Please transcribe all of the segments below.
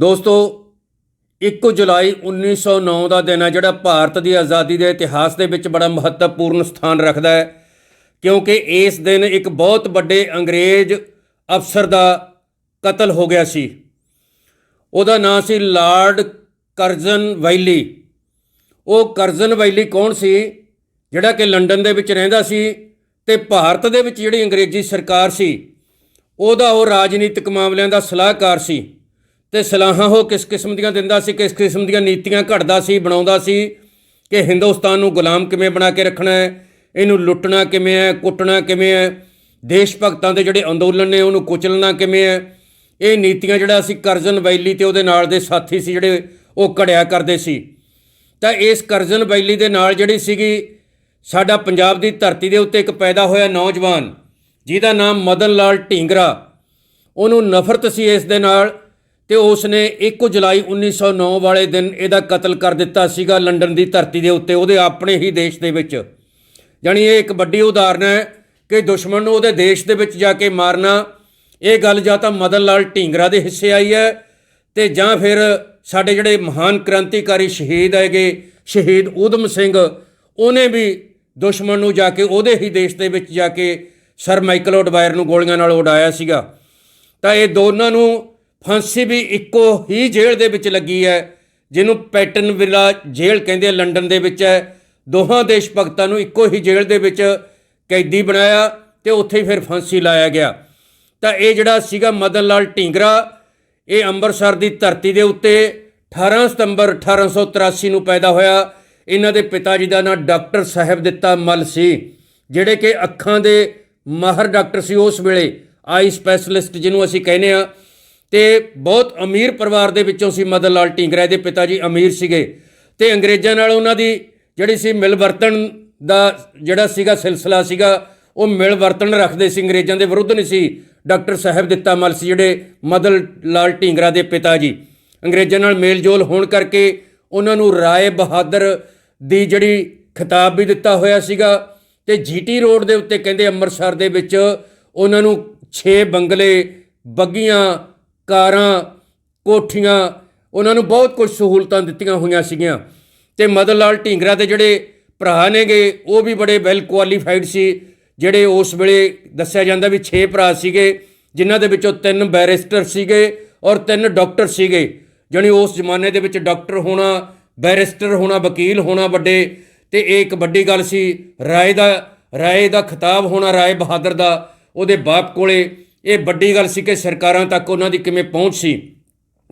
ਦੋਸਤੋ 1 ਜੁਲਾਈ 1909 ਦਾ ਦਿਨ ਹੈ, ਜਿਹੜਾ ਭਾਰਤ ਦੀ ਆਜ਼ਾਦੀ ਦੇ ਇਤਿਹਾਸ ਦੇ ਵਿੱਚ ਬੜਾ ਮਹੱਤਵਪੂਰਨ ਸਥਾਨ ਰੱਖਦਾ ਹੈ, ਕਿਉਂਕਿ ਇਸ ਦਿਨ ਇੱਕ ਬਹੁਤ ਵੱਡੇ ਅੰਗਰੇਜ਼ ਅਫਸਰ ਦਾ ਕਤਲ ਹੋ ਗਿਆ ਸੀ। ਉਹਦਾ ਨਾਂ ਸੀ ਲਾਰਡ ਕਰਜ਼ਨ ਵੈਲੀ। ਉਹ ਕਰਜ਼ਨ ਵੈਲੀ ਕੌਣ ਸੀ, ਜਿਹੜਾ ਕਿ ਲੰਡਨ ਦੇ ਵਿੱਚ ਰਹਿੰਦਾ ਸੀ ਤੇ ਭਾਰਤ ਦੇ ਵਿੱਚ ਜਿਹੜੀ ਅੰਗਰੇਜ਼ੀ ਸਰਕਾਰ ਸੀ, ਉਹਦਾ ਉਹ ਰਾਜਨੀਤਿਕ ਮਾਮਲਿਆਂ ਦਾ ਸਲਾਹਕਾਰ ਸੀ। ਤੇ ਸਲਾਹਾਂ ਉਹ ਕਿਸ ਕਿਸਮ ਦੀਆਂ ਦਿੰਦਾ ਸੀ, ਕਿਸ ਕਿਸਮ ਦੀਆਂ ਨੀਤੀਆਂ ਘੜਦਾ ਸੀ, ਬਣਾਉਂਦਾ ਸੀ, ਕਿ ਹਿੰਦੁਸਤਾਨ ਨੂੰ ਗੁਲਾਮ ਕਿਵੇਂ ਬਣਾ ਕੇ ਰੱਖਣਾ ਹੈ, ਇਹਨੂੰ ਲੁੱਟਣਾ ਕਿਵੇਂ ਹੈ, ਕੁੱਟਣਾ ਕਿਵੇਂ ਹੈ, ਦੇਸ਼ ਭਗਤਾਂ ਦੇ ਜਿਹੜੇ ਅੰਦੋਲਨ ਨੇ ਉਹਨੂੰ ਕੁਚਲਣਾ ਕਿਵੇਂ ਹੈ, ਇਹ ਨੀਤੀਆਂ ਜਿਹੜਾ ਸੀ ਕਰਜ਼ਨ ਵੈਲੀ ਤੇ ਉਹਦੇ ਨਾਲ ਦੇ ਸਾਥੀ ਸੀ ਜਿਹੜੇ ਉਹ ਘੜਿਆ ਕਰਦੇ ਸੀ। ਤਾਂ ਇਸ ਕਰਜ਼ਨ ਵੈਲੀ ਦੇ ਨਾਲ ਜਿਹੜੀ ਸੀਗੀ, ਸਾਡਾ ਪੰਜਾਬ ਦੀ ਧਰਤੀ ਦੇ ਉੱਤੇ ਇੱਕ ਪੈਦਾ ਹੋਇਆ ਨੌਜਵਾਨ, ਜਿਹਦਾ ਨਾਮ ਮਦਨ ਲਾਲ ਢੀਂਗਰਾ, ਉਹਨੂੰ ਨਫ਼ਰਤ ਸੀ ਇਸ ਦੇ ਨਾਲ ਤੇ ਉਸ ਨੇ 1 ਜੁਲਾਈ 1909 ਵਾਲੇ ਦਿਨ ਇਹਦਾ ਕਤਲ ਕਰ ਦਿੱਤਾ ਸੀਗਾ ਲੰਡਨ ਦੀ ਧਰਤੀ ਦੇ ਉੱਤੇ, ਉਹਦੇ ਆਪਣੇ ਹੀ ਦੇਸ਼ ਦੇ ਵਿੱਚ। ਜਾਣੀ ਇਹ ਇੱਕ ਵੱਡੀ ਉਦਾਹਰਨ ਹੈ ਕਿ ਦੁਸ਼ਮਣ ਨੂੰ ਉਹਦੇ ਦੇਸ਼ ਦੇ ਵਿੱਚ ਜਾ ਕੇ ਮਾਰਨਾ, ਇਹ ਗੱਲ ਜਾਂ ਤਾਂ ਮਦਨ ਲਾਲ ਢੀਂਗਰਾ ਦੇ ਹਿੱਸੇ ਆਈ ਹੈ ਤੇ ਜਾਂ ਫਿਰ ਸਾਡੇ ਜਿਹੜੇ ਮਹਾਨ ਕ੍ਰਾਂਤੀਕਾਰੀ ਸ਼ਹੀਦ ਹੈਗੇ, ਸ਼ਹੀਦ ਊਧਮ ਸਿੰਘ, ਉਹਨੇ ਵੀ ਦੁਸ਼ਮਣ ਨੂੰ ਜਾ ਕੇ ਉਹਦੇ ਹੀ ਦੇਸ਼ ਦੇ ਵਿੱਚ ਜਾ ਕੇ ਸਰ ਮਾਈਕਲ ਓਡਵਾਇਰ ਨੂੰ ਗੋਲੀਆਂ ਨਾਲ ਉਡਾਇਆ ਸੀਗਾ। ਤਾਂ ਇਹ ਦੋਨਾਂ ਨੂੰ ਫਾਂਸੀ ਵੀ ਇੱਕੋ ਹੀ ਜੇਲ੍ਹ ਦੇ ਵਿੱਚ ਲੱਗੀ ਹੈ, ਜਿਹਨੂੰ ਪੈਟਨ ਵਿਲਾ ਜੇਲ੍ਹ ਕਹਿੰਦੇ ਆ, ਲੰਡਨ ਦੇ ਵਿੱਚ ਹੈ। ਦੋਹਾਂ ਦੇਸ਼ ਭਗਤਾਂ ਨੂੰ ਇੱਕੋ ਹੀ ਜੇਲ੍ਹ ਦੇ ਵਿੱਚ ਕੈਦੀ ਬਣਾਇਆ ਤੇ ਉੱਥੇ ਹੀ ਫਿਰ ਫਾਂਸੀ ਲਾਇਆ ਗਿਆ। ਤਾਂ ਇਹ ਜਿਹੜਾ ਸੀਗਾ ਮਦਨ ਲਾਲ ਢੀਂਗਰਾ, ਇਹ ਅੰਮ੍ਰਿਤਸਰ ਦੀ ਧਰਤੀ ਦੇ ਉੱਤੇ 18 ਸਤੰਬਰ 1883 ਨੂੰ ਪੈਦਾ ਹੋਇਆ। ਇਹਨਾਂ ਦੇ ਪਿਤਾ ਜੀ ਦਾ ਨਾਮ ਡਾਕਟਰ ਸਾਹਿਬ ਦਿੱਤਾ ਮਲ ਸੀ, ਜਿਹੜੇ ਕਿ ਅੱਖਾਂ ਦੇ ਮਾਹਰ ਡਾਕਟਰ ਸੀ। ਉਸ ਵੇਲੇ ਆਈ ਸਪੈਸ਼ਲਿਸਟ ਜਿਹਨੂੰ ਅਸੀਂ ਕਹਿੰਦੇ ਆ ਤੇ ਬਹੁਤ ਅਮੀਰ ਪਰਿਵਾਰ ਦੇ ਵਿੱਚੋਂ ਸੀ ਮਦਨ ਲਾਲ ਢੀਂਗਰਾ ਦੇ ਪਿਤਾ ਜੀ ਅਮੀਰ ਸੀਗੇ। ਤੇ ਅੰਗਰੇਜ਼ਾਂ ਨਾਲ ਉਹਨਾਂ ਦੀ ਜਿਹੜੀ ਸੀ ਮਿਲਵਰਤਨ ਦਾ ਜਿਹੜਾ ਸੀਗਾ ਸਿਲਸਿਲਾ ਸੀਗਾ, ਉਹ ਮਿਲਵਰਤਨ ਰੱਖਦੇ ਸੀ। ਅੰਗਰੇਜ਼ਾਂ ਦੇ ਵਿਰੁੱਧ ਨਹੀਂ ਸੀ ਡਾਕਟਰ ਸਾਹਿਬ ਦਿੱਤਾ ਮਲ ਸੀ ਜਿਹੜੇ ਮਦਨ ਲਾਲ ਢੀਂਗਰਾ ਦੇ ਪਿਤਾ ਜੀ। ਅੰਗਰੇਜ਼ਾਂ ਨਾਲ ਮੇਲਜੋਲ ਹੋਣ ਕਰਕੇ ਉਹਨਾਂ ਨੂੰ ਰਾਏ ਬਹਾਦਰ ਦੀ ਜਿਹੜੀ ਖਿਤਾਬ ਵੀ ਦਿੱਤਾ ਹੋਇਆ ਸੀਗਾ ਤੇ ਜੀਟੀ ਰੋਡ ਦੇ ਉੱਤੇ ਕਹਿੰਦੇ ਅੰਮ੍ਰਿਤਸਰ ਦੇ ਵਿੱਚ ਉਹਨਾਂ ਨੂੰ 6 ਬੰਗਲੇ ਬੱਗੀਆਂ ਕਾਰਾਂ, ਕੋਠੀਆਂ, ਉਹਨਾਂ ਨੂੰ ਬਹੁਤ ਕੁਝ ਸਹੂਲਤਾਂ ਦਿੱਤੀਆਂ ਹੋਈਆਂ ਸੀਗੀਆਂ। ਤੇ ਮਦਨ ਲਾਲ ਢੀਂਗਰਾ ਦੇ ਜਿਹੜੇ ਭਰਾ ਨੇਗੇ, ਉਹ ਵੀ ਬੜੇ ਵੈਲ ਕੁਆਲੀਫਾਈਡ ਸੀ, ਜਿਹੜੇ ਉਸ ਵੇਲੇ ਦੱਸਿਆ ਜਾਂਦਾ ਵੀ 6 ਭਰਾ ਸੀਗੇ, ਜਿਨ੍ਹਾਂ ਦੇ ਵਿੱਚੋਂ ਤਿੰਨ ਬੈਰਿਸਟਰ ਸੀਗੇ ਔਰ ਤਿੰਨ ਡਾਕਟਰ ਸੀਗੇ। ਜਾਣੀ ਉਸ ਜ਼ਮਾਨੇ ਦੇ ਵਿੱਚ ਡਾਕਟਰ ਹੋਣਾ, ਬੈਰਿਸਟਰ ਹੋਣਾ, ਵਕੀਲ ਹੋਣਾ ਵੱਡੇ, ਤੇ ਇਹ ਇੱਕ ਵੱਡੀ ਗੱਲ ਸੀ, ਰਾਏ ਦਾ ਰਾਏ ਦਾ ਖਿਤਾਬ ਹੋਣਾ, ਰਾਏ ਬਹਾਦਰ ਦਾ, ਉਹਦੇ ਬਾਪ ਕੋਲੇ। ਇਹ ਵੱਡੀ ਗੱਲ ਸੀ ਕਿ ਸਰਕਾਰਾਂ ਤੱਕ ਉਹਨਾਂ ਦੀ ਕਿਵੇਂ ਪਹੁੰਚ ਸੀ।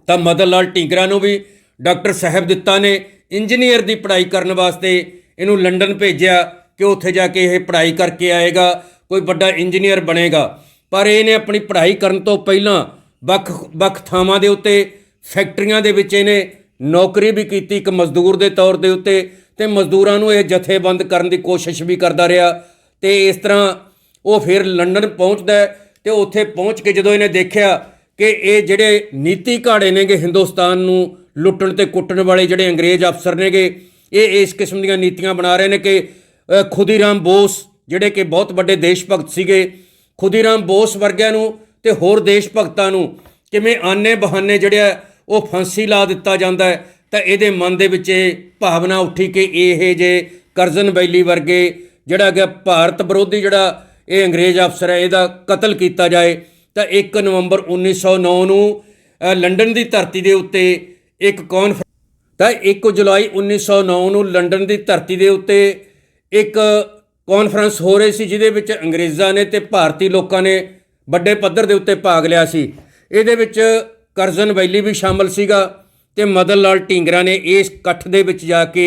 ਤਾਂ ਮਦਨ ਲਾਲ ਢੀਂਗਰਾ ਨੂੰ ਵੀ ਡਾਕਟਰ ਸਾਹਿਬ ਦਿੱਤਾ ਨੇ ਇੰਜੀਨੀਅਰ ਦੀ ਪੜ੍ਹਾਈ ਕਰਨ ਵਾਸਤੇ। ਇਹਨੂੰ ਲੰਡਨ ਭੇਜਿਆ ਕਿ ਉੱਥੇ ਜਾ ਕੇ ਇਹ ਪੜ੍ਹਾਈ ਕਰਕੇ ਆਏਗਾ, ਕੋਈ ਵੱਡਾ ਇੰਜੀਨੀਅਰ ਬਣੇਗਾ। ਪਰ ਇਹਨੇ ਆਪਣੀ ਪੜ੍ਹਾਈ ਕਰਨ ਤੋਂ ਪਹਿਲਾਂ ਵੱਖ ਵੱਖ ਥਾਵਾਂ ਦੇ ਉੱਤੇ, ਫੈਕਟਰੀਆਂ ਦੇ ਵਿੱਚ ਇਹਨੇ ਨੌਕਰੀ ਵੀ ਕੀਤੀ ਇੱਕ ਮਜ਼ਦੂਰ ਦੇ ਤੌਰ ਦੇ ਉੱਤੇ ਤੇ ਮਜ਼ਦੂਰਾਂ ਨੂੰ ਇਹ ਜਥੇਬੰਦ ਕਰਨ ਦੀ ਕੋਸ਼ਿਸ਼ ਵੀ ਕਰਦਾ ਰਿਹਾ। ਤੇ ਇਸ ਤਰ੍ਹਾਂ ਉਹ ਫਿਰ ਲੰਡਨ ਪਹੁੰਚਦਾ ਤੇ ਉੱਥੇ ਪਹੁੰਚ ਕੇ ਜਦੋਂ ਇਹਨੇ ਦੇਖਿਆ ਕਿ ਇਹ ਜਿਹੜੇ ਨੀਤੀ ਘਾੜੇ ਨੇਗੇ ਹਿੰਦੁਸਤਾਨ ਨੂੰ ਲੁੱਟਣ ਤੇ ਕੁੱਟਣ ਵਾਲੇ ਜਿਹੜੇ ਅੰਗਰੇਜ਼ ਅਫਸਰ ਨੇਗੇ ਇਹ ਇਸ ਕਿਸਮ ਦੀਆਂ ਨੀਤੀਆਂ ਬਣਾ ਰਹੇ ਨੇ ਕਿ ਅ, ਖੁਦੀਰਾਮ ਬੋਸ ਜਿਹੜੇ ਕਿ ਬਹੁਤ ਵੱਡੇ ਦੇਸ਼ ਭਗਤ ਸੀਗੇ ਖੁਦੀਰਾਮ ਬੋਸ ਵਰਗਿਆਂ ਨੂੰ ਤੇ ਹੋਰ ਦੇਸ਼ ਭਗਤਾਂ ਨੂੰ ਕਿਵੇਂ ਆਨੇ ਬਹਾਨੇ ਜਿਹੜੇ ਆ ਉਹ ਫਾਂਸੀ ਲਾ ਦਿੱਤਾ ਜਾਂਦਾ ਹੈ ਤਾਂ ਇਹਦੇ ਮਨ ਦੇ ਵਿੱਚ ਇਹ ਭਾਵਨਾ ਉੱਠੀ ਕਿ ਇਹ ਜੇ ਕਰਜ਼ਨ ਬੈਲੀ ਵਰਗੇ ਜਿਹੜਾ ਕਿ ਭਾਰਤ ਵਿਰੋਧੀ ਜਿਹੜਾ ਇਹ ਅੰਗਰੇਜ਼ ਅਫਸਰ ਹੈ, ਇਹਦਾ ਕਤਲ ਕੀਤਾ ਜਾਏ, ਤਾਂ 1 ਨਵੰਬਰ 1909 ਨੂੰ ਲੰਡਨ ਦੀ ਧਰਤੀ ਦੇ ਉੱਤੇ ਇੱਕ ਕਾਨਫਰੰਸ ਤਾਂ 1 ਜੁਲਾਈ 1909 ਨੂੰ ਲੰਡਨ ਦੀ ਧਰਤੀ ਦੇ ਉੱਤੇ ਇੱਕ ਕਾਨਫਰੰਸ ਹੋ ਰਹੀ ਸੀ, ਜਿਹਦੇ ਵਿੱਚ ਅੰਗਰੇਜ਼ਾਂ ਨੇ ਤੇ ਭਾਰਤੀ ਲੋਕਾਂ ਨੇ ਵੱਡੇ ਪੱਧਰ ਦੇ ਉੱਤੇ ਭਾਗ ਲਿਆ ਸੀ। ਇਹਦੇ ਵਿੱਚ ਕਰਜ਼ਨ ਵੈਲੀ ਵੀ ਸ਼ਾਮਲ ਸੀਗਾ ਤੇ ਮਦਨ ਲਾਲ ਢੀਂਗਰਾ ਨੇ ਇਸ ਇਕੱਠ ਦੇ ਵਿੱਚ ਜਾ ਕੇ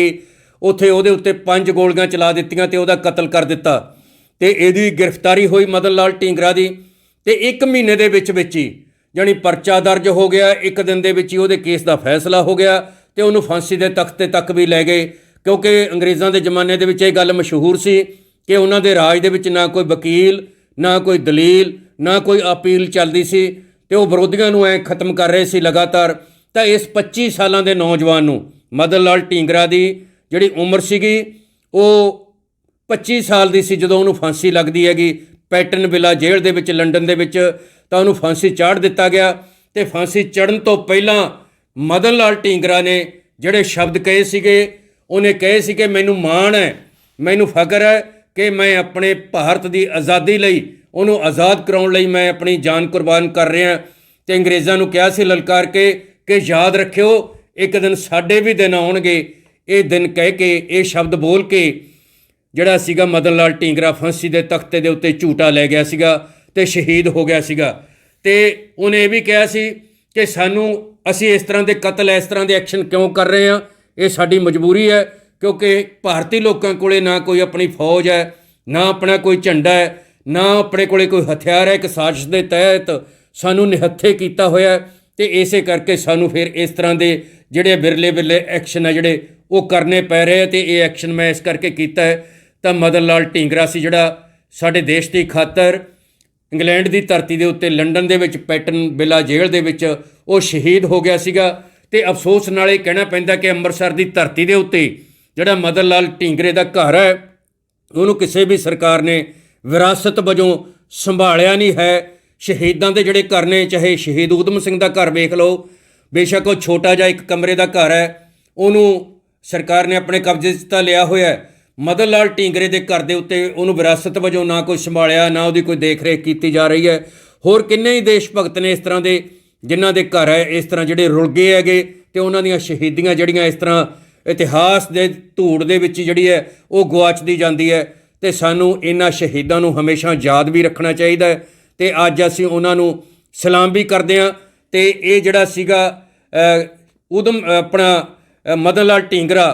ਉੱਥੇ ਉਹਦੇ ਉੱਤੇ ਪੰਜ ਗੋਲੀਆਂ ਚਲਾ ਦਿੱਤੀਆਂ ਤੇ ਉਹਦਾ ਕਤਲ ਕਰ ਦਿੱਤਾ। ਤੇ ਇਹਦੀ ਗ੍ਰਿਫਤਾਰੀ ਹੋਈ ਮਦਨ ਲਾਲ ਢੀਂਗਰਾ ਦੀ ਤੇ 1 ਮਹੀਨੇ ਦੇ ਵਿੱਚ ਵਿੱਚ ਹੀ, ਜਾਣੀ ਪਰਚਾ ਦਰਜ ਹੋ ਗਿਆ, ਇੱਕ ਦਿਨ ਦੇ ਵਿੱਚ ਹੀ ਉਹਦੇ ਕੇਸ ਦਾ ਫੈਸਲਾ ਹੋ ਗਿਆ ਤੇ ਉਹਨੂੰ ਫਾਂਸੀ ਦੇ ਤਖਤ ਤੱਕ ਵੀ ਲੈ ਗਏ। ਕਿਉਂਕਿ ਅੰਗਰੇਜ਼ਾਂ ਦੇ ਜ਼ਮਾਨੇ ਦੇ ਵਿੱਚ ਇਹ ਗੱਲ ਮਸ਼ਹੂਰ ਸੀ ਕਿ ਉਹਨਾਂ ਦੇ ਰਾਜ ਦੇ ਵਿੱਚ ਨਾ ਕੋਈ ਵਕੀਲ, ਨਾ ਕੋਈ ਦਲੀਲ, ਨਾ ਕੋਈ ਅਪੀਲ ਚੱਲਦੀ ਸੀ ਤੇ ਉਹ ਵਿਰੋਧੀਆਂ ਨੂੰ ਐ ਖਤਮ ਕਰ ਰਹੇ ਸੀ ਲਗਾਤਾਰ। ਤਾਂ ਇਸ 25 ਸਾਲਾਂ ਦੇ ਨੌਜਵਾਨ ਨੂੰ ਮਦਨ ਲਾਲ ਢੀਂਗਰਾ ਦੀ ਜਿਹੜੀ ਉਮਰ ਸੀਗੀ, ਉਹ 25 ਸਾਲ ਦੀ ਸੀ ਜਦੋਂ ਉਹਨੂੰ ਫਾਂਸੀ ਲੱਗਦੀ ਹੈਗੀ, ਪੈਟਰਨ ਵਿਲਾ ਜੇਲ੍ਹ ਦੇ ਵਿੱਚ, ਲੰਡਨ ਦੇ ਵਿੱਚ, ਤਾਂ ਉਹਨੂੰ ਫਾਂਸੀ ਚਾੜ ਦਿੱਤਾ ਗਿਆ ਤੇ ਫਾਂਸੀ ਚੜਨ ਤੋਂ ਪਹਿਲਾਂ ਮਦਨ ਲਾਲ ਢੀਂਗਰਾ ਨੇ ਜਿਹੜੇ ਸ਼ਬਦ ਕਹੇ ਸੀਗੇ, ਉਹਨੇ ਕਹੇ ਸੀ ਕਿ ਮੈਨੂੰ ਮਾਣ ਹੈ, ਮੈਨੂੰ ਫਖਰ ਹੈ ਕਿ ਮੈਂ ਆਪਣੇ ਭਾਰਤ ਦੀ ਆਜ਼ਾਦੀ ਲਈ, ਉਹਨੂੰ ਆਜ਼ਾਦ ਕਰਾਉਣ ਲਈ ਮੈਂ ਆਪਣੀ ਜਾਨ ਕੁਰਬਾਨ ਕਰ ਰਿਹਾ ਤੇ ਅੰਗਰੇਜ਼ਾਂ ਨੂੰ ਕਿਹਾ ਸੀ ਲਲਕਾਰ ਕੇ, ਕਿ ਯਾਦ ਰੱਖਿਓ, ਇੱਕ ਦਿਨ ਸਾਡੇ ਵੀ ਦਿਨ ਆਉਣਗੇ। ਇਹ ਦਿਨ ਕਹਿ ਕੇ, ਇਹ ਸ਼ਬਦ ਬੋਲ ਕੇ ਜਿਹੜਾ ਸੀਗਾ ਮਦਨ ਲਾਲ ਢੀਂਗਰਾ ਫਾਂਸੀ ਦੇ ਤਖਤੇ ਦੇ ਉੱਤੇ ਝੂਟਾ ਲੈ ਗਿਆ ਸੀਗਾ ਤੇ ਸ਼ਹੀਦ ਹੋ ਗਿਆ ਸੀਗਾ। ਤੇ ਉਹਨੇ ਇਹ ਵੀ ਕਿਹਾ ਸੀ ਕਿ ਸਾਨੂੰ, ਅਸੀਂ ਇਸ ਤਰ੍ਹਾਂ ਦੇ ਕਤਲ, ਇਸ ਤਰ੍ਹਾਂ ਦੇ ਐਕਸ਼ਨ ਕਿਉਂ ਕਰ ਰਹੇ ਹਾਂ? ਇਹ ਸਾਡੀ ਮਜਬੂਰੀ ਹੈ, ਕਿਉਂਕਿ ਭਾਰਤੀ ਲੋਕਾਂ ਕੋਲੇ ਨਾ ਕੋਈ ਆਪਣੀ ਫੌਜ ਹੈ, ਨਾ ਆਪਣਾ ਕੋਈ ਝੰਡਾ ਹੈ, ਨਾ ਆਪਣੇ ਕੋਲੇ ਕੋਈ ਹਥਿਆਰ ਹੈ ਇੱਕ ਸਾਜ਼ਿਸ਼ ਦੇ ਤਹਿਤ ਸਾਨੂੰ ਨਿਹੱਥੇ ਕੀਤਾ ਹੋਇਆ ਹੈ ਤੇ ਇਸੇ ਕਰਕੇ ਸਾਨੂੰ ਫਿਰ ਇਸ ਤਰ੍ਹਾਂ ਦੇ ਜਿਹੜੇ ਬਿਰਲੇ ਬਿਰਲੇ ਐਕਸ਼ਨ ਆ ਜਿਹੜੇ ਉਹ ਕਰਨੇ ਪੈ ਰਹੇ ਆ ਤੇ ਇਹ ਐਕਸ਼ਨ ਮੈਂ ਇਸ ਕਰਕੇ ਕੀਤਾ ਹੈ ਤਾਂ ਮਦਨ ਲਾਲ ਢੀਂਗਰਾ ਸੀ ਜਿਹੜਾ ਸਾਡੇ ਦੇਸ਼ ਦੀ ਖਾਤਰ ਇੰਗਲੈਂਡ ਦੀ ਧਰਤੀ ਦੇ ਉੱਤੇ ਲੰਡਨ ਦੇ ਵਿੱਚ ਪੈਟਨ ਬਿਲਾ ਜੇਲ੍ਹ ਦੇ ਵਿੱਚ ਉਹ ਸ਼ਹੀਦ ਹੋ ਗਿਆ ਸੀਗਾ ਤੇ ਅਫਸੋਸ ਨਾਲ ਇਹ ਕਹਿਣਾ ਪੈਂਦਾ ਕਿ ਅੰਮ੍ਰਿਤਸਰ ਦੀ ਧਰਤੀ ਦੇ ਉੱਤੇ ਜਿਹੜਾ ਮਦਨ ਲਾਲ ਢੀਂਗਰੇ ਦਾ ਘਰ ਹੈ, ਉਹਨੂੰ ਕਿਸੇ ਵੀ ਸਰਕਾਰ ਨੇ ਵਿਰਾਸਤ ਵਜੋਂ ਸੰਭਾਲਿਆ ਨਹੀਂ ਹੈ। ਸ਼ਹੀਦਾਂ ਦੇ ਜਿਹੜੇ ਘਰ ਨੇ, ਚਾਹੇ ਸ਼ਹੀਦ ਊਧਮ ਸਿੰਘ ਦਾ ਘਰ ਵੇਖ ਲਓ, ਬੇਸ਼ੱਕ ਉਹ ਛੋਟਾ ਜਿਹਾ ਇੱਕ ਕਮਰੇ ਦਾ ਘਰ ਹੈ, ਉਹਨੂੰ ਸਰਕਾਰ ਨੇ ਆਪਣੇ ਕਬਜ਼ੇ 'ਚ ਤਾਂ ਲਿਆ ਹੋਇਆ ਹੈ। ਮਦਨ ਲਾਲ ਢੀਂਗਰੇ ਦੇ ਘਰ ਦੇ ਉੱਤੇ ਉਹਨੂੰ ਵਿਰਾਸਤ ਵਜੋਂ ਨਾ ਕੋਈ ਸੰਭਾਲਿਆ ਨਾ ਉਹਦੀ ਕੋਈ ਦੇਖ-ਰੇਖ ਕੀਤੀ ਜਾ ਰਹੀ ਹੈ। ਹੋਰ ਕਿੰਨੇ ਹੀ ਦੇਸ਼ ਭਗਤ ਨੇ ਇਸ ਤਰ੍ਹਾਂ ਦੇ ਜਿਨ੍ਹਾਂ ਦੇ ਘਰ ਹੈ ਇਸ ਤਰ੍ਹਾਂ ਜਿਹੜੇ ਰੁਲ ਗਏ ਹੈਗੇ ਤੇ ਉਹਨਾਂ ਦੀਆਂ ਸ਼ਹੀਦੀਆਂ ਜਿਹੜੀਆਂ ਇਸ ਤਰ੍ਹਾਂ ਇਤਿਹਾਸ ਦੇ ਧੂੜ ਦੇ ਵਿੱਚ ਜਿਹੜੀ ਹੈ ਉਹ ਗੁਆਚਦੀ ਜਾਂਦੀ ਹੈ ਤੇ ਸਾਨੂੰ ਇਹਨਾਂ ਸ਼ਹੀਦਾਂ ਨੂੰ ਹਮੇਸ਼ਾ ਯਾਦ ਵੀ ਰੱਖਣਾ ਚਾਹੀਦਾ ਹੈ ਤੇ ਅੱਜ ਅਸੀਂ ਉਹਨਾਂ ਨੂੰ ਸਲਾਮ ਵੀ ਕਰਦੇ ਹਾਂ ਤੇ ਇਹ ਜਿਹੜਾ ਸੀਗਾ ਅ, ਉਦਮ ਆਪਣਾ ਮਦਨ ਲਾਲ ਢੀਂਗਰਾ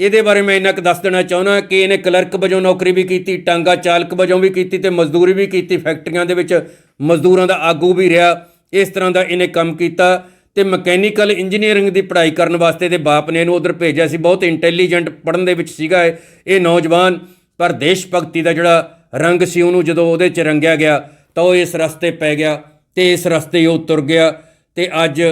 ਇਹਦੇ ਬਾਰੇ ਮੈਂ ਇੰਨਾ ਕੁ ਦੱਸ ਦੇਣਾ ਚਾਹੁੰਦਾ ਕਿ ਇਹਨੇ ਕਲਰਕ ਵਜੋਂ ਨੌਕਰੀ ਵੀ ਕੀਤੀ, ਟਾਂਗਾ ਚਾਲਕ ਵਜੋਂ ਵੀ ਕੀਤੀ ਤੇ ਮਜ਼ਦੂਰੀ ਵੀ ਕੀਤੀ, ਫੈਕਟਰੀਆਂ ਦੇ ਵਿੱਚ ਮਜ਼ਦੂਰਾਂ ਦਾ ਆਗੂ ਵੀ ਰਿਹਾ। ਇਸ ਤਰ੍ਹਾਂ ਦਾ ਇਹਨੇ ਕੰਮ ਕੀਤਾ ਤੇ ਮਕੈਨੀਕਲ ਇੰਜੀਨੀਅਰਿੰਗ ਦੀ ਪੜ੍ਹਾਈ ਕਰਨ ਵਾਸਤੇ ਇਹਦੇ ਬਾਪ ਨੇ ਇਹਨੂੰ ਉਧਰ ਭੇਜਿਆ ਸੀ। ਬਹੁਤ ਇੰਟੈਲੀਜੈਂਟ ਪੜ੍ਹਨ ਦੇ ਵਿੱਚ ਸੀਗਾ ਇਹ ਇਹ ਨੌਜਵਾਨ। ਪਰ ਦੇਸ਼ ਭਗਤੀ ਦਾ ਜਿਹੜਾ ਰੰਗ ਸੀ ਉਹਨੂੰ ਜਦੋਂ ਉਹਦੇ 'ਚ ਰੰਗਿਆ ਗਿਆ, ਤਾਂ ਉਹ ਇਸ ਰਸਤੇ ਪੈ ਗਿਆ ਤੇ ਇਸ ਰਸਤੇ ਉਹ ਤੁਰ ਗਿਆ ਤੇ ਅੱਜ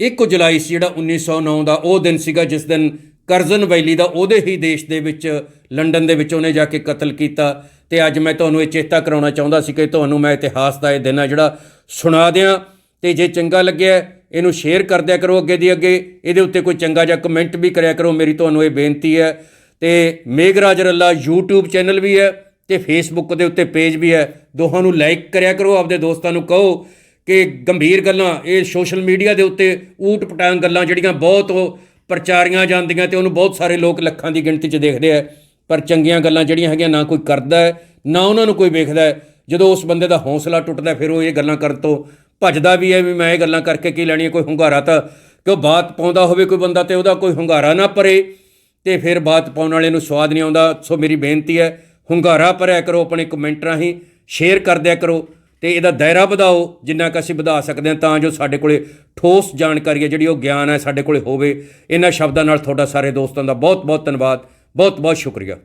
1 ਜੁਲਾਈ ਸੀ ਜਿਹੜਾ 1909 ਦਾ ਉਹ ਦਿਨ ਸੀਗਾ, ਜਿਸ ਦਿਨ ਕਰਜ਼ਨ ਵੈਲੀ ਦਾ ਉਹਦੇ ਹੀ ਦੇਸ਼ ਦੇ ਵਿੱਚ, ਲੰਡਨ ਦੇ ਵਿੱਚ ਉਹਨੇ ਜਾ ਕੇ ਕਤਲ ਕੀਤਾ। ਤੇ ਅੱਜ ਮੈਂ ਤੁਹਾਨੂੰ ਇਹ ਚੇਤਾ ਕਰਾਉਣਾ ਚਾਹੁੰਦਾ ਸੀ ਕਿ ਤੁਹਾਨੂੰ ਮੈਂ ਇਤਿਹਾਸ ਦਾ ਇਹ ਦਿਨ ਆ ਜਿਹੜਾ ਸੁਣਾ ਦਿਆਂ। ਤੇ ਜੇ ਚੰਗਾ ਲੱਗਿਆ, ਇਹਨੂੰ ਸ਼ੇਅਰ ਕਰਦਿਆ ਕਰੋ ਅੱਗੇ ਦੀ ਅੱਗੇ। ਇਹਦੇ ਉੱਤੇ ਕੋਈ ਚੰਗਾ ਜਿਹਾ ਕਮੈਂਟ ਵੀ ਕਰਿਆ ਕਰੋ, ਮੇਰੀ ਤੁਹਾਨੂੰ ਇਹ ਬੇਨਤੀ ਹੈ। ਤੇ ਮੇਘਰਾਜ ਰੱਲਾ YouTube ਚੈਨਲ ਵੀ ਹੈ ਤੇ Facebook ਦੇ ਉੱਤੇ ਪੇਜ ਵੀ ਹੈ। ਦੋਹਾਂ ਨੂੰ ਲਾਈਕ ਕਰਿਆ ਕਰੋ, ਆਪਦੇ ਦੋਸਤਾਂ ਨੂੰ ਕਹੋ ਕਿ ਗੰਭੀਰ ਗੱਲਾਂ, ਇਹ ਸੋਸ਼ਲ ਮੀਡੀਆ ਦੇ ਉੱਤੇ ਊਟ ਪਟਾਂਗ ਗੱਲਾਂ ਜਿਹੜੀਆਂ ਬਹੁਤ ਉਹ ਪ੍ਰਚਾਰੀਆਂ ਜਾਂਦੀਆਂ ਤੇ ਉਹਨੂੰ ਬਹੁਤ ਸਾਰੇ ਲੋਕ ਲੱਖਾਂ ਦੀ ਗਿਣਤੀ 'ਚ ਦੇਖਦੇ ਆ, ਪਰ ਚੰਗੀਆਂ ਗੱਲਾਂ ਜਿਹੜੀਆਂ ਹੈਗੀਆਂ ਨਾ ਕੋਈ ਕਰਦਾ ਹੈ, ਨਾ ਉਹਨਾਂ ਨੂੰ ਕੋਈ ਵੇਖਦਾ ਹੈ। ਜਦੋਂ ਉਸ ਬੰਦੇ ਦਾ ਹੌਸਲਾ ਟੁੱਟਦਾ, ਫਿਰ ਉਹ ਇਹ ਗੱਲਾਂ ਕਰਨ ਤੋਂ ਭੱਜਦਾ ਵੀ ਹੈ ਵੀ ਮੈਂ ਇਹ ਗੱਲਾਂ ਕਰਕੇ ਕੀ ਲੈਣੀ ਹੈ ਕੋਈ ਹੁੰਗਾਰਾ ਤਾਂ ਕਿਉਂ ਬਾਤ ਪਾਉਂਦਾ ਹੋਵੇ ਕੋਈ ਬੰਦਾ ਤੇ ਉਹਦਾ ਕੋਈ ਹੁੰਗਾਰਾ ਨਾ ਭਰੇ ਤੇ ਫਿਰ ਬਾਤ ਪਾਉਣ ਵਾਲੇ ਨੂੰ ਸਵਾਦ ਨਹੀਂ ਆਉਂਦਾ। ਸੋ ਮੇਰੀ ਬੇਨਤੀ ਹੈ, ਹੁੰਗਾਰਾ ਭਰਿਆ ਕਰੋ, ਆਪਣੇ ਕਮੈਂਟ ਰਾਹੀਂ ਸ਼ੇਅਰ ਕਰਦਿਆ ਕਰੋ। ਤੇ ਇਹਦਾ ਦਾਇਰਾ ਵਧਾਓ, ਜਿੰਨਾ ਕੁ ਅਸੀਂ ਵਧਾ ਸਕਦੇ ਹਾਂ, ਤਾਂ ਜੋ ਸਾਡੇ ਕੋਲੇ ਠੋਸ ਜਾਣਕਾਰੀ ਹੈ, ਜਿਹੜੀ ਉਹ ਗਿਆਨ ਹੈ ਸਾਡੇ ਕੋਲੇ ਹੋਵੇ। ਇਹਨਾਂ ਸ਼ਬਦਾਂ ਨਾਲ ਤੁਹਾਡਾ ਸਾਰੇ ਦੋਸਤਾਂ ਦਾ ਬਹੁਤ ਬਹੁਤ ਧੰਨਵਾਦ। ਬਹੁਤ ਬਹੁਤ ਸ਼ੁਕਰੀਆ।